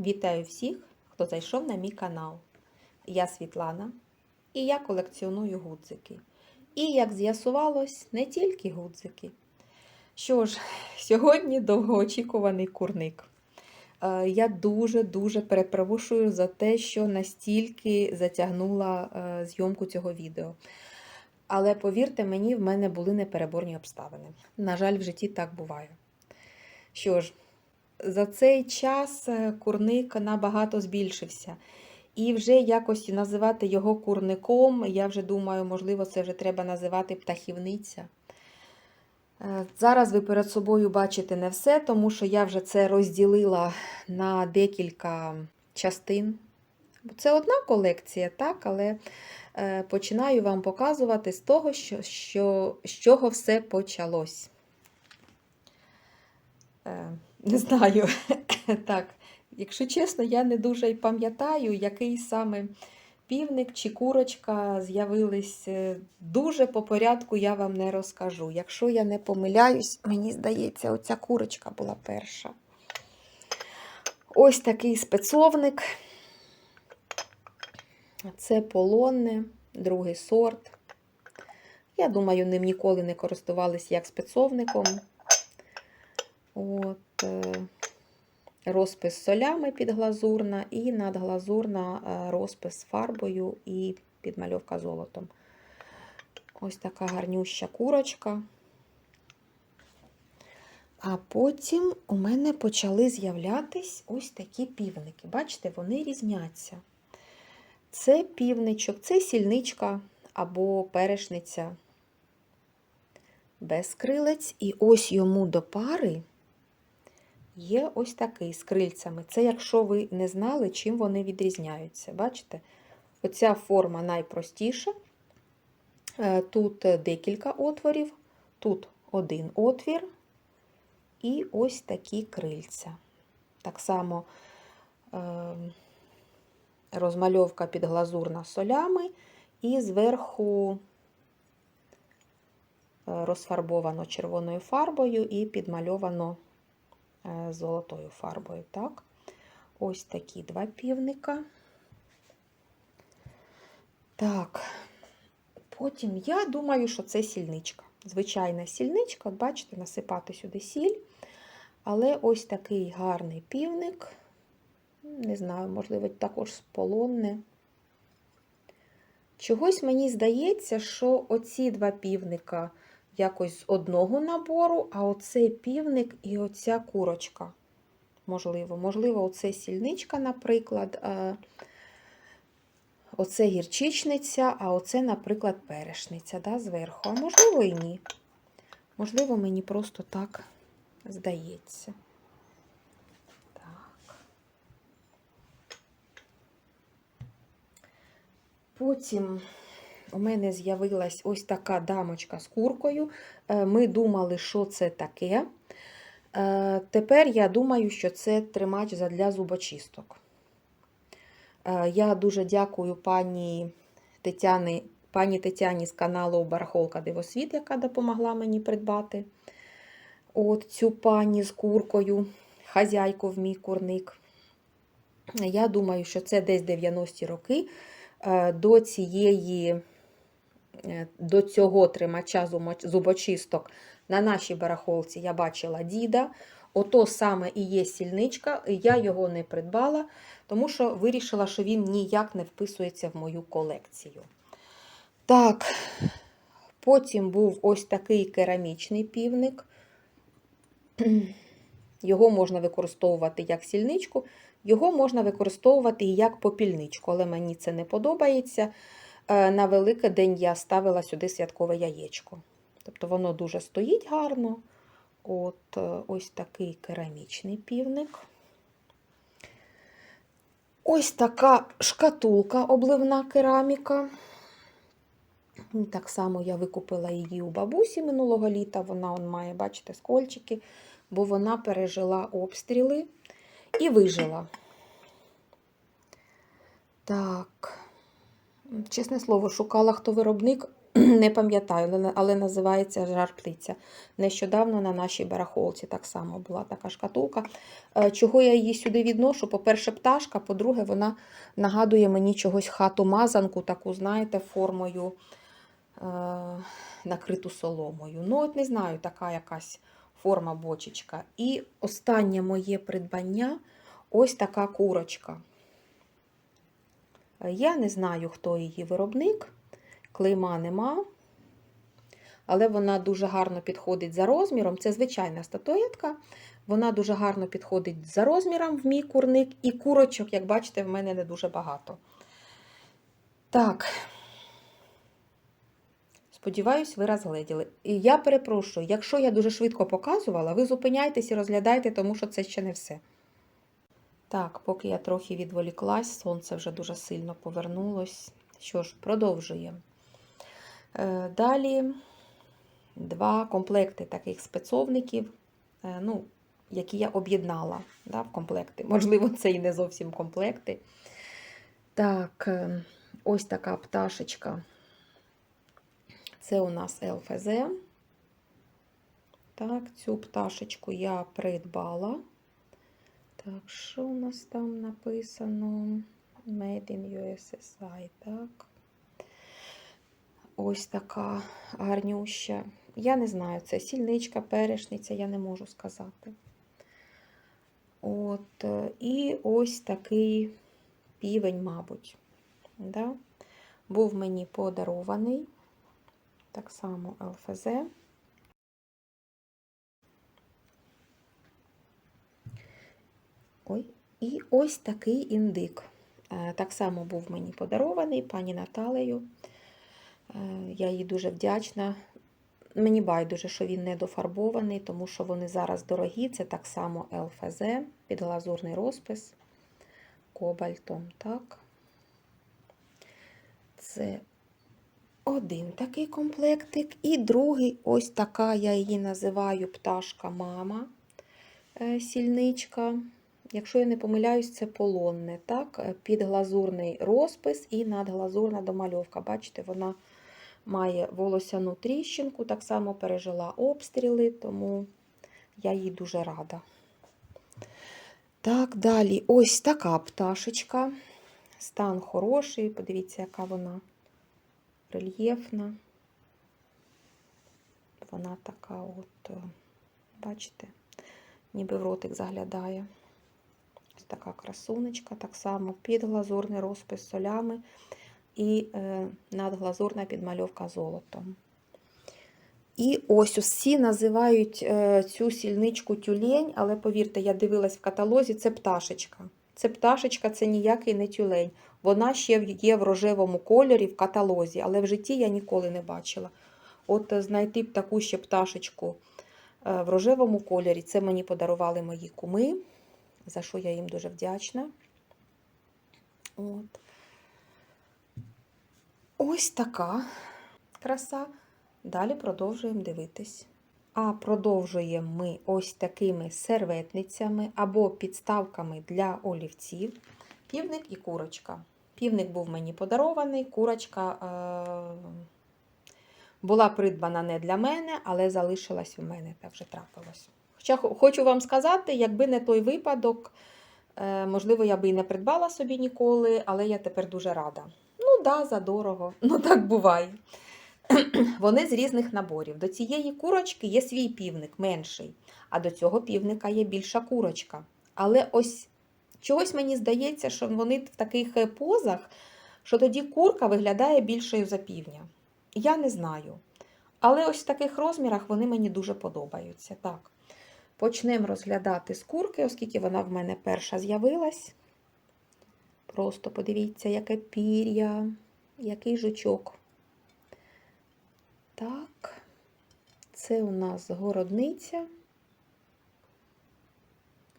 Вітаю всіх, хто зайшов на мій канал. Я Світлана і я колекціоную гудзики. І, як з'ясувалось, не тільки гудзики. Що ж, сьогодні довгоочікуваний курник. Е, Я дуже-дуже перепрошую за те, що настільки затягнула е, зйомку цього відео. Але повірте мені, в мене були непереборні обставини. На жаль, в житті так буває. Що ж, за цей час е, курник набагато збільшився. І вже якось називати його курником, я вже думаю, можливо, це вже треба називати птахівниця. Е, Зараз ви перед собою бачите не все, тому що я вже це розділила на декілька частин. Це одна колекція, так, але е, починаю вам показувати з того, що, що, з чого все почалось. Не знаю. так, якщо чесно, я не дуже й пам'ятаю, який саме півник чи курочка з'явились. Е, Дуже по порядку я вам не розкажу. Якщо я не помиляюсь, мені здається, оця курочка була перша. Ось такий спецовник. Це полонне, другий сорт. Я думаю, ним ніколи не користувалися як спецовником. От, розпис солями підглазурна і надглазурна е, розпис фарбою і підмальовка золотом. Ось така гарнюща курочка. А потім у мене почали з'являтись ось такі півники. Бачите, вони різняться. Це півничок, це сільничка або перешниця без крилець. І ось йому до пари є ось такий з крильцями. Це якщо ви не знали, чим вони відрізняються. Бачите? Оця форма найпростіша. Е, Тут декілька отворів, тут один отвір і ось такі крильця. Так само е, розмальовка підглазурна солями, і зверху е, розфарбовано червоною фарбою і підмальовано золотою фарбою. Так? Ось такі два півника. Так, потім я думаю, що це сільничка. Звичайна сільничка, бачите, насипати сюди сіль. Але ось такий гарний півник. Не знаю, можливо, також з полонне. Чогось мені здається, що оці два півника якось з одного набору, а оцей півник і оця курочка. Можливо, можливо, оце сільничка, наприклад, оце гірчичниця, а оце, наприклад, перешниця да, зверху. А можливо, і ні. Можливо, мені просто так здається. Так. Потім у мене з'явилась ось така дамочка з куркою. Е, Ми думали, що це таке. Е, Тепер я думаю, що це тримач для зубочисток. Е, Я дуже дякую пані Тетяні, пані Тетяні з каналу Барахолка Дивосвіт, яка допомогла мені придбати от цю пані з куркою, хазяйку в мій курник. Я думаю, що це десь 90-ті роки. До цієї, до цього тримача зубочисток на нашій барахолці я бачила діда. Ото саме і є сільничка. Я його не придбала, тому що вирішила, що він ніяк не вписується в мою колекцію. Так, потім був ось такий керамічний півник. Його можна використовувати як сільничку, його можна використовувати і як попільничку, але мені це не подобається. Е, На Великий я ставила сюди святкове яєчко. Тобто воно дуже стоїть гарно. От е, ось такий керамічний півник. Ось така шкатулка обливна кераміка. Так само я викупила її у бабусі минулого літа. Вона он має, бачите, скольчики, бо вона пережила обстріли і вижила. Так, чесне слово, шукала, хто виробник, Не пам'ятаю, але- називається жар-птиця. Нещодавно на нашій барахолці так само була така шкатулка. Е, Чого я її сюди відношу? По-перше, пташка, по-друге, вона нагадує мені чогось хату-мазанку, таку, знаєте, формою е, накриту соломою. Ну, от не знаю, така якась форма бочечка. І останнє моє придбання ось така курочка. Я не знаю, хто її виробник, клейма нема. Але вона дуже гарно підходить за розміром. Це звичайна статуетка. Вона дуже гарно підходить за розміром в мій курник. І курочок, як бачите, в мене не дуже багато. Так. Сподіваюсь, ви розгледіли. І я перепрошую, якщо я дуже швидко показувала, ви зупиняйтесь і розглядайте, тому що це ще не все. Так, поки я трохи відволіклась, сонце вже дуже сильно повернулось. Що ж, продовжуємо. Е, Далі два комплекти таких спецовників, е, ну, які я об'єднала да, в комплекти. Можливо, це і не зовсім комплекти. Так, е, ось така пташечка. Це у нас ЛФЗ. Так, цю пташечку я придбала. Так, що у нас там написано? Made in USSI, так. Ось така гарнюща. Я не знаю, це сільничка, перешниця, я не можу сказати. От, е, і ось такий півень, мабуть. Да? Був мені подарований. Так само ЛФЗ. Ой, і ось такий індик. Е, Так само був мені подарований пані Наталею. Е, Я їй дуже вдячна. Мені байдуже, що він не дофарбований, тому що вони зараз дорогі. Це так само ЛФЗ, підглазурний розпис кобальтом. Так. Це один такий комплектик. І другий, ось така, я її називаю пташка-мама, е, сільничка. Якщо я не помиляюсь, це полонне, так? Е, Підглазурний розпис і надглазурна домальовка. Бачите, вона має волосяну тріщинку, так само пережила обстріли, тому я їй дуже рада. Так, далі ось така пташечка. Стан хороший, подивіться, яка вона рельєфна. Вона така от, е, бачите, ніби в ротик заглядає. Така красунечка, так само підглазурний розпис солями і е, надглазурна підмальовка золотом. І ось усі називають е, цю сільничку тюлень, але повірте, я дивилась в каталозі, це пташечка. Це пташечка, це ніякий не тюлень. Вона ще є в рожевому кольорі в каталозі, але в житті я ніколи не бачила. От е, знайти б таку ще пташечку в рожевому кольорі, це мені подарували мої куми, за що я їм дуже вдячна. От. Ось така краса. Далі продовжуємо дивитись. А продовжуємо ми ось такими серветницями або підставками для олівців. Півник і курочка. Півник був мені подарований, курочка е- була придбана не для мене, але залишилась у мене, так вже трапилось. Хоча хочу вам сказати, якби не той випадок, е- можливо, я би і не придбала собі ніколи, але я тепер дуже рада. Ну, да, задорого. Ну, так буває. Вони з різних наборів. До цієї курочки є свій півник менший, а до цього півника є більша курочка. Але ось чогось мені здається, що вони в таких е, позах, що тоді курка виглядає більшою за півня. Я не знаю. Але ось в таких розмірах вони мені дуже подобаються. Так, почнемо розглядати з курки, оскільки вона в мене перша з'явилась. Просто подивіться, яке пір'я, який жучок. Так, це у нас городниця,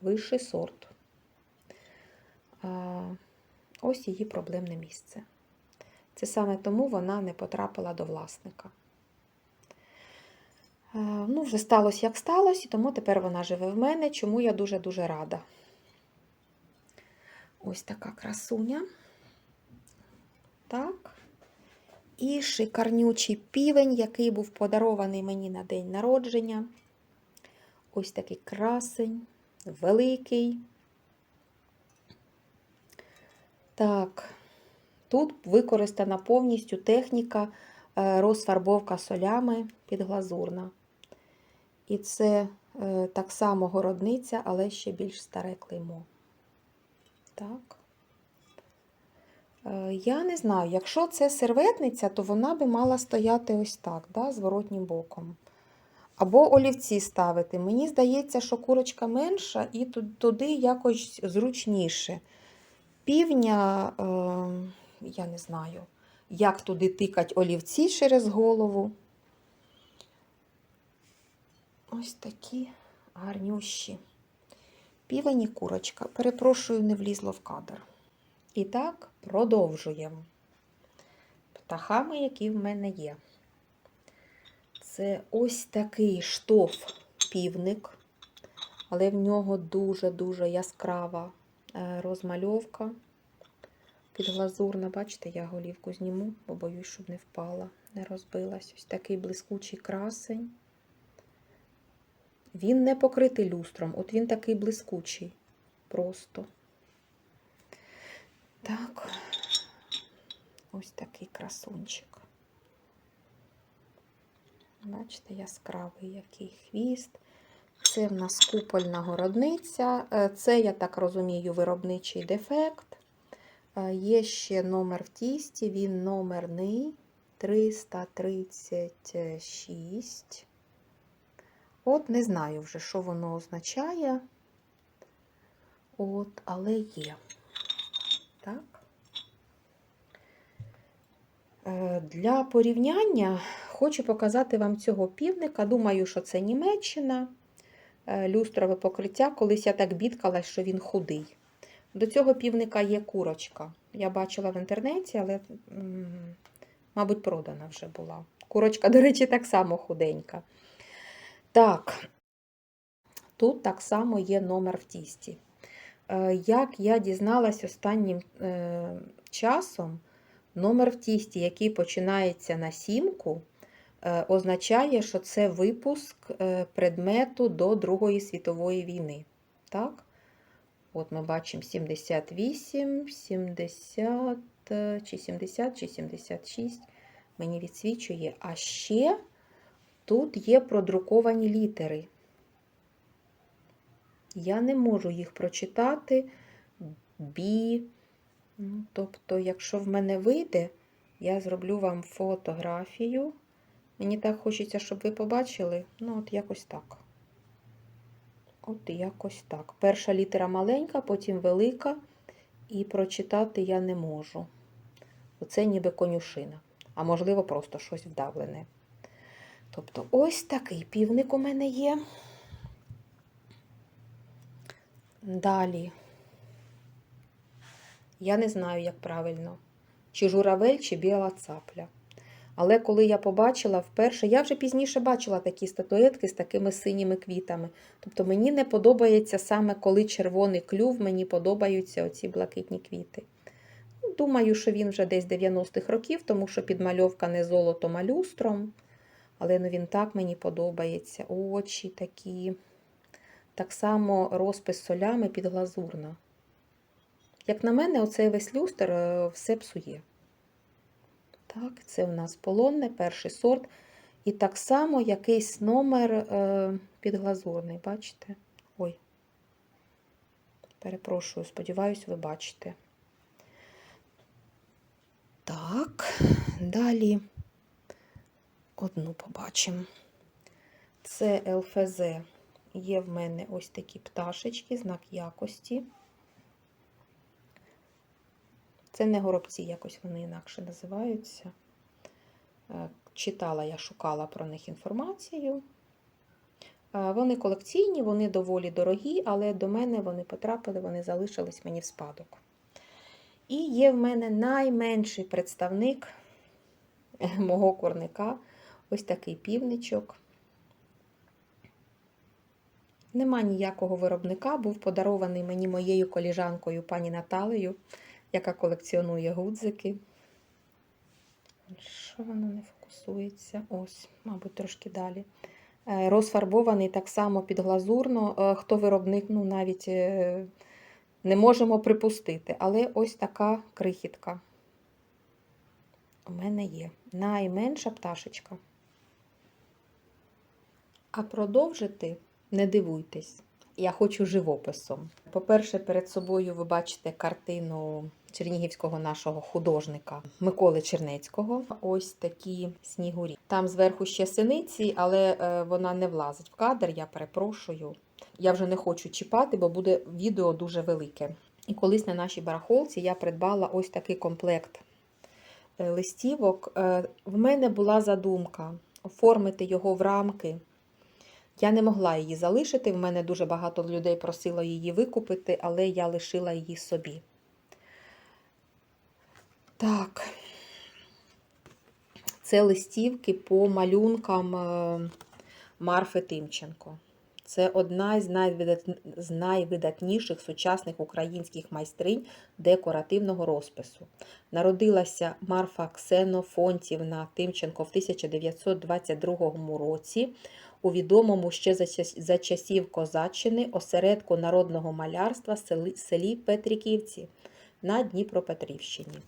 вищий сорт. А, ось її проблемне місце. Це саме тому вона не потрапила до власника. А, ну, вже сталося, як сталося, і тому тепер вона живе в мене, чому я дуже-дуже рада. Ось така красуня. Так. І шикарнючий півень, який був подарований мені на день народження. Ось такий красень, великий. Так, тут використана повністю техніка е, розфарбовка солями підглазурна. І це е, так само городниця, але ще більш старе клеймо. Так. Е, Я не знаю, якщо це серветниця, то вона би мала стояти ось так, да, зворотнім боком. Або олівці ставити. Мені здається, що курочка менша і туди якось зручніше. Півня, е, я не знаю, як туди тикать олівці через голову. Ось такі гарнющі. Півень і курочка. Перепрошую, не влізло в кадр. І так, продовжуємо. Птахами, які в мене є. Це ось такий штоф півник, але в нього дуже-дуже яскрава е, розмальовка підглазурна. Бачите, я голівку зніму, бо боюсь, щоб не впала, не розбилась. Ось такий блискучий красень. Він не покритий люстром, от він такий блискучий. Просто. Так, ось такий красунчик. Бачите, яскравий який хвіст. Це в нас купольна городниця. Е, Це, я так розумію, виробничий дефект. Е, Є ще номер в тісті, він номерний 336. От не знаю вже, що воно означає. От, але є. Так. Е, Для порівняння хочу показати вам цього півника. Думаю, що це Німеччина. Е, Люстрове покриття. Колись я так бідкалась, що він худий. До цього півника є курочка. Я бачила в інтернеті, але, мабуть, продана вже була. Курочка, до речі, так само худенька. Так, тут так само є номер в тісті. Е, Як я дізналась останнім е, часом, номер в тісті, який починається на сімку, е, означає, що це випуск предмету до Другої світової війни. Так? От ми бачимо 78, 70, е, чи 70, чи 76. Мені відсвічує. А ще тут є продруковані літери. Я не можу їх прочитати. Бі. Ну, тобто, якщо в мене вийде, я зроблю вам фотографію. Мені так хочеться, щоб ви побачили. Ну, от якось так. От якось так. Перша літера маленька, потім велика, і прочитати я не можу. Оце ніби конюшина, а можливо, просто щось вдавлене. Тобто, ось такий півник у мене є. Далі. Я не знаю, як правильно, чи журавель, чи біла цапля. Але коли я побачила вперше, я вже пізніше бачила такі статуетки з такими синіми квітами. Тобто мені не подобається саме коли червоний клюв, мені подобаються оці блакитні квіти. Думаю, що він вже десь 90-х років, тому що підмальовка не золотом, а люстром. Але ну, він так мені подобається. Очі такі. Так само розпис солями підглазурна. Як на мене, оцей весь люстр е, все псує. Так, це у нас полонне, перший сорт. І так само якийсь номер е, підглазурний, бачите? Ой. Перепрошую, сподіваюсь, ви бачите. Так, далі одну побачимо. Це ЛФЗ. Є в мене ось такі пташечки, знак якості. Це не горобці, якось вони інакше називаються. Е, Читала я, шукала про них інформацію. Е, Вони колекційні, вони доволі дорогі, але до мене вони потрапили, вони залишились мені в спадок. І є в мене найменший представник мого курника ось такий півничок. Нема ніякого виробника, був подарований мені моєю коліжанкою пані Наталею, яка колекціонує гудзики. Що воно не фокусується? Ось, мабуть, трошки далі. Е, Розфарбований так само підглазурно. Е, Хто виробник, ну навіть е, не можемо припустити. Але ось така крихітка у мене є. Найменша пташечка. А продовжити не дивуйтесь. Я хочу живописом. По-перше, перед собою ви бачите картину чернігівського нашого художника Миколи Чернецького. Ось такі снігурі. Там зверху ще синиці, але е, вона не влазить в кадр, я перепрошую. Я вже не хочу чіпати, бо буде відео дуже велике. І колись на нашій барахолці я придбала ось такий комплект е, листівок. Е, В мене була задумка оформити його в рамки. Я не могла її залишити. В мене дуже багато людей просило її викупити, але я лишила її собі. Так. Це листівки по малюнкам е, Марфи Тимченко. Це одна з, найвидат... з найвидатніших сучасних українських майстринь декоративного розпису. Народилася Марфа Ксенофонтівна Тимченко в 1922 році у відомому ще за, часів Козаччини осередку народного малярства селі, Петриківці на Дніпропетрівщині.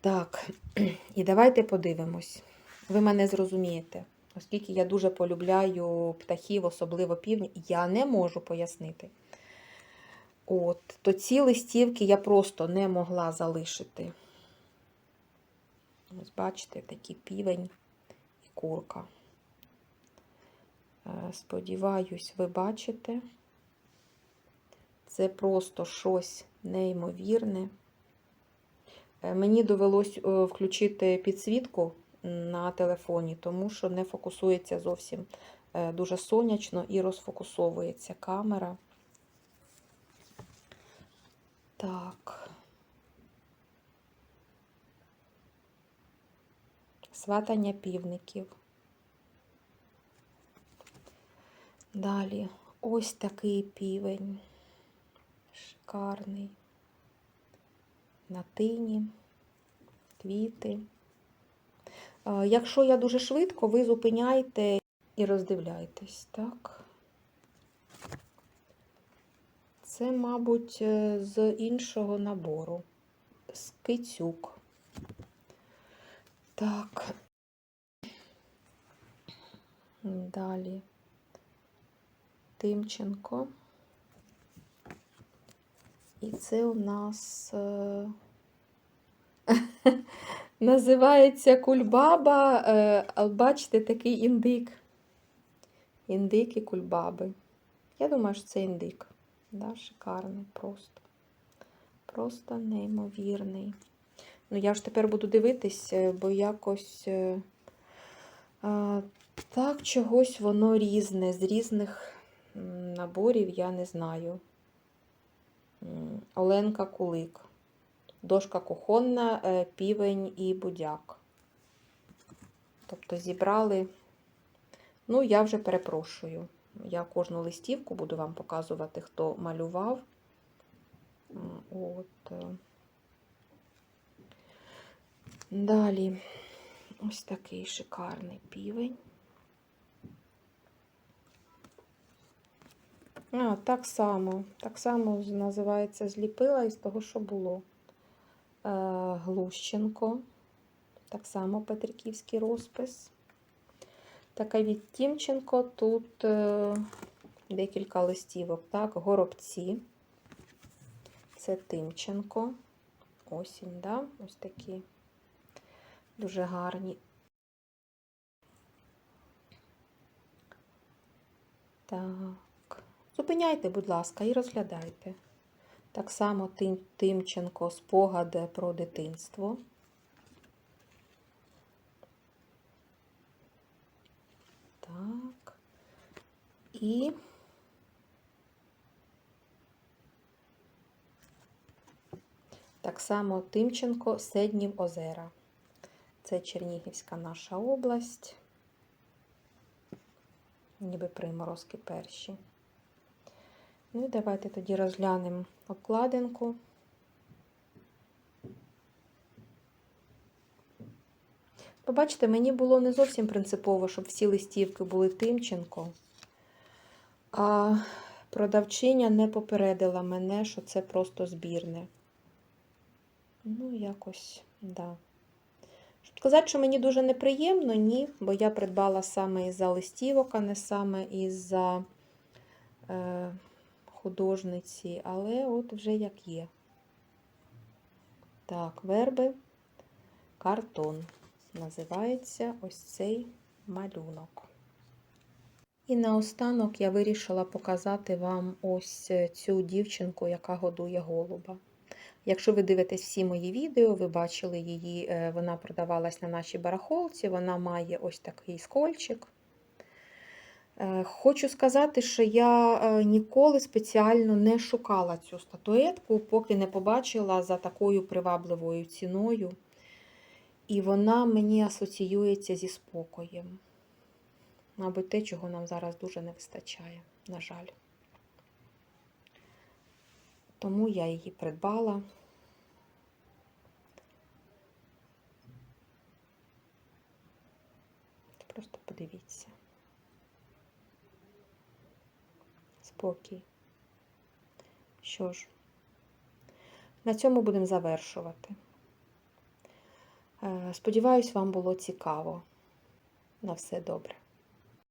Так, і давайте подивимось. Ви мене зрозумієте. Оскільки я дуже полюбляю птахів, особливо півні, я не можу пояснити. От, то ці листівки я просто не могла залишити. Ось бачите, такий півень і курка. Е, Сподіваюсь, ви бачите. Це просто щось неймовірне. Е, Мені довелось е, включити підсвітку на телефоні, тому що не фокусується зовсім дуже сонячно і розфокусовується камера. Так. Сватання півників. Далі ось такий півень. Шикарний. На тині, квіти. Якщо я дуже швидко, ви зупиняйте і роздивляйтесь, так? Це, мабуть, е, з іншого набору. З кицюк. Так. Далі. Тимченко. І це у нас е, називається кульбаба. е, Бачите, такий індик. Індик і кульбаби. Я думаю, що це індик. Да, шикарний просто. Просто неймовірний. Ну, я ж тепер буду дивитись, е, бо якось а, так чогось воно різне, з різних наборів я не знаю. Оленка Кулик. Дошка кухонна, е, півень і будяк. Тобто зібрали. Ну, я вже перепрошую. Я кожну листівку буду вам показувати, хто малював. От. е. Далі ось такий шикарний півень. А, так само. Так само називається зліпила із того, що було. Е, Глущенко. Так само Петриківський розпис. Така від Тімченко. Тут е, декілька листівок. Так, горобці. Це Тимченко. Осінь, да? Ось такі. Дуже гарні. Так. Зупиняйте, будь ласка, і розглядайте. Так само Тим, Тимченко спогади про дитинство. Так. І так само Тимченко Седнів озера. Це Чернігівська наша область. Ніби приморозки перші. Ну і давайте тоді розглянемо обкладинку. Ви бачите, мені було не зовсім принципово, щоб всі листівки були Тимченко. А продавчиня не попередила мене, що це просто збірне. Ну, якось, да. Щоб сказати, що мені дуже неприємно, ні, бо я придбала саме із-за листівок, а не саме із-за е, художниці, але от вже як є. Так, верби, картон. Називається ось цей малюнок. І наостанок я вирішила показати вам ось цю дівчинку, яка годує голуба. Якщо ви дивитесь всі мої відео, ви бачили її, е, вона продавалась на нашій барахолці, вона має ось такий скольчик. Е, Хочу сказати, що я е, ніколи спеціально не шукала цю статуетку, поки не побачила за такою привабливою ціною. І вона мені асоціюється зі спокоєм. Мабуть, те, чого нам зараз дуже не вистачає, на жаль. Тому я її придбала. Просто подивіться. Спокій. Що ж, на цьому будемо завершувати. Е, Сподіваюсь, вам було цікаво. На все добре.